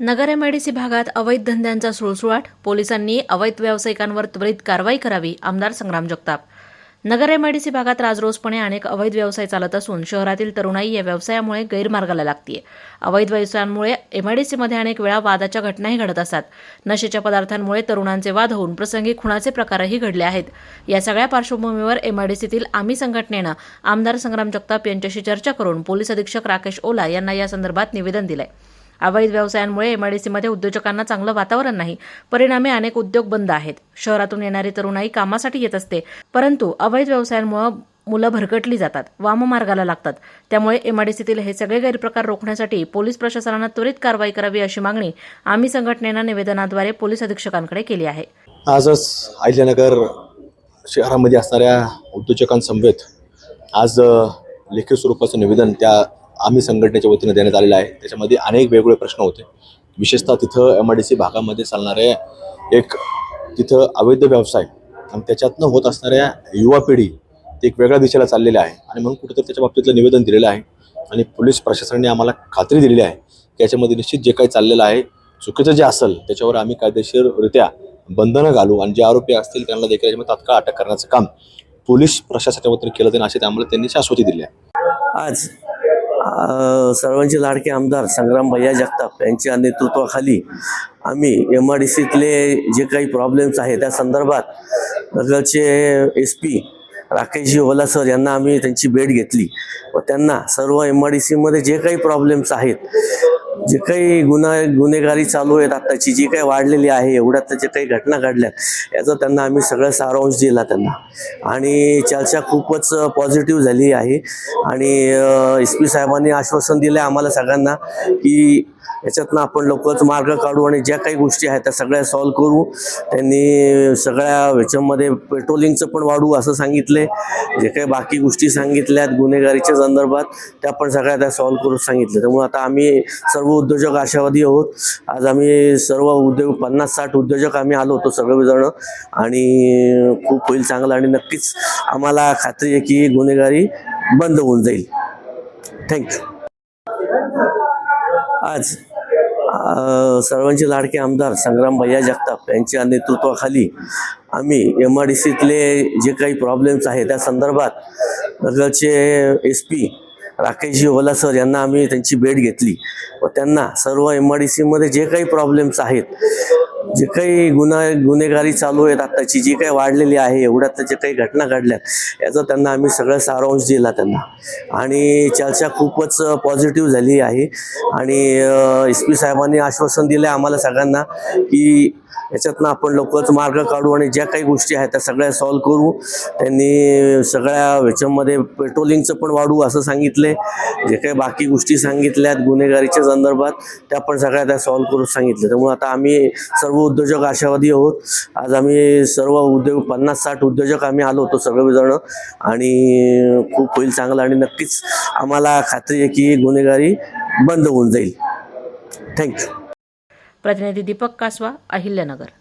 नगर MIDC भागात अवैध धंद्यांचा सुळसुळाट पोलिसांनी अवैध व्यावसायिकांवर त्वरित कारवाई करावी आमदार संग्राम जगताप. नगर एमआयडीसी भागात राजरोसपणे अनेक अवैध व्यवसाय चालत असून शहरातील तरुणाई या व्यवसायामुळे गैरमार्गाला लागतीये. अवैध व्यवसायांमुळे एमआयडीसीमध्ये अनेक वेळा वादाच्या घटनाही घडत असतात. नशेच्या पदार्थांमुळे तरुणांचे वाद होऊन प्रसंगी खुणाचे प्रकारही घडले आहेत. या सगळ्या पार्श्वभूमीवर एमआयडीसीतील आम्ही संघटनेनं आमदार संग्राम जगताप यांच्याशी चर्चा करून पोलीस अधीक्षक राकेश ओला यांना या संदर्भात निवेदन दिलंय. अवैध व्यवसायांमुळे एमआयडीसीमध्ये उद्योजकांना चांगलं वातावरण नाही. परिणामी अनेक उद्योग बंद आहेत. शहरातून येणारी तरुणाई कामासाठी येत असते. परंतु अवैध व्यवसायांमुळे मुलं भरकटली जातात. वाममार्गाला लागतात. त्यामुळे एमआयडीसीतील हे सगळे गैरप्रकार रोखण्यासाठी पोलीस प्रशासनानं त्वरित कारवाई करावी अशी मागणी आम्ही संघटनेनं निवेदनाद्वारे पोलीस अधीक्षकांकडे केली आहे. आजच अहिल्यानगर शहरामध्ये असणाऱ्या उद्योजकांसमवेत आज लेखी स्वरूपाचं निवेदन त्या आम्ही संघटनेच्या वतीनं देण्यात आलेलं आहे. त्याच्यामध्ये अनेक वेगवेगळे प्रश्न होते. विशेषतः तिथं एम आय डी सी भागामध्ये चालणाऱ्या एक तिथं अवैध व्यवसाय आणि त्याच्यातनं होत असणाऱ्या युवा पिढी ते एक वेगळ्या दिशेला चाललेल्या आहे. आणि म्हणून कुठेतरी त्याच्या बाबतीतलं निवेदन दिलेलं आहे. आणि पोलीस प्रशासनाने आम्हाला खात्री दिलेली आहे की याच्यामध्ये निश्चित जे काही चाललेलं आहे चुकीचं जे असेल त्याच्यावर आम्ही कायदेशीररित्या बंधनं घालू आणि जे आरोपी असतील त्यांना देखील याच्यामध्ये तात्काळ अटक करण्याचं काम पोलीस प्रशासनाच्या वतीने केलं जाईल अशी आम्हाला त्यांनी शाश्वती दिली आहे. आज सर्वांचे लाडके आमदार संग्राम भैया जगताप यांच्या नेतृत्वाखाली आम्ही एम आर डी सीतले जे काही प्रॉब्लेम्स आहेत त्या संदर्भात नगरचे S P Rakeshji Ola sir यांना आम्ही त्यांची भेट घेतली व त्यांना सर्व एम आर डी सीमध्ये जे काही प्रॉब्लेम्स आहेत जे काही गुन्हा गुन्हेगारी चालू आहेत आत्ताची जी काही वाढलेली आहे एवढ्यात जे काही घटना घडल्यात याचा त्यांना आम्ही सगळं सारांश दिला त्यांना. आणि चर्चा खूपच पॉझिटिव्ह झाली आहे. आणि एस पी साहेबांनी आश्वासन दिलं आम्हाला सगळ्यांना की याच्यातनं आपण लवकरच मार्ग काढू आणि ज्या काही गोष्टी आहेत त्या सगळ्या सॉल्व्ह करू. त्यांनी सगळ्या ह्याच्यामध्ये पेट्रोलिंगचं पण वाढू असं सांगितले जे काही बाकी गोष्टी सांगितल्यात गुन्हेगारीच्या संदर्भात त्या पण सगळ्या त्या सॉल्व्ह करू सांगितलं त्यामुळे आता आम्ही सर्व उद्योजक आशावादी आहोत. आज आम्ही सर्व उद्योग पन्नास साठ उद्योजक आम्ही आलो होतो सगळेजण आणि खूप होईल चांगलं आणि नक्कीच आम्हाला खात्री आहे की गुन्हेगारी बंद होऊन जाईल. थँक्यू आज सर्वांचे लाडके आमदार संग्राम भैया जगताप यांच्या नेतृत्वाखाली आम्ही एम आर डी सीतले जे काही प्रॉब्लेम्स आहेत त्या संदर्भात नगरचे S P Rakeshji Ola sir यांना आम्ही त्यांची भेट घेतली व त्यांना सर्व एम आर डी सीमध्ये जे काही प्रॉब्लेम्स आहेत जे काही गुन्हा गुन्हेगारी चालू आहेत आत्ताची जी काही वाढलेली आहे एवढ्यात जे काही घटना घडल्यात याचा त्यांना आम्ही सगळा सारांश दिला त्यांना. आणि चर्चा खूपच पॉझिटिव्ह झाली आहे. आणि एस पी साहेबांनी आश्वासन दिलं आहे आम्हाला सगळ्यांना की याच्यातनं आपण लवकरच मार्ग काढू आणि ज्या काही गोष्टी आहेत त्या सगळ्या सॉल्व्ह करू. त्यांनी सगळ्या ह्याच्यामध्ये पेट्रोलिंगचं पण वाढू असं सांगितले जे काही बाकी गोष्टी सांगितल्यात गुन्हेगारीच्या संदर्भात त्या पण सगळ्या त्या सॉल्व्ह करू सांगितलं त्यामुळे आता आम्ही सर्व सर्व उद्योजक आशावादी आहोत. आज आम्ही सर्व उद्योग पन्नास साठ उद्योजक आम्ही आलो होतो सगळेजण. आणि खूप होईल चांगलं आणि नक्कीच आम्हाला खात्री आहे की गुन्हेगारी बंद होऊन जाईल. थँक्यू प्रतिनिधी दीपक कासवा अहिल्यानगर.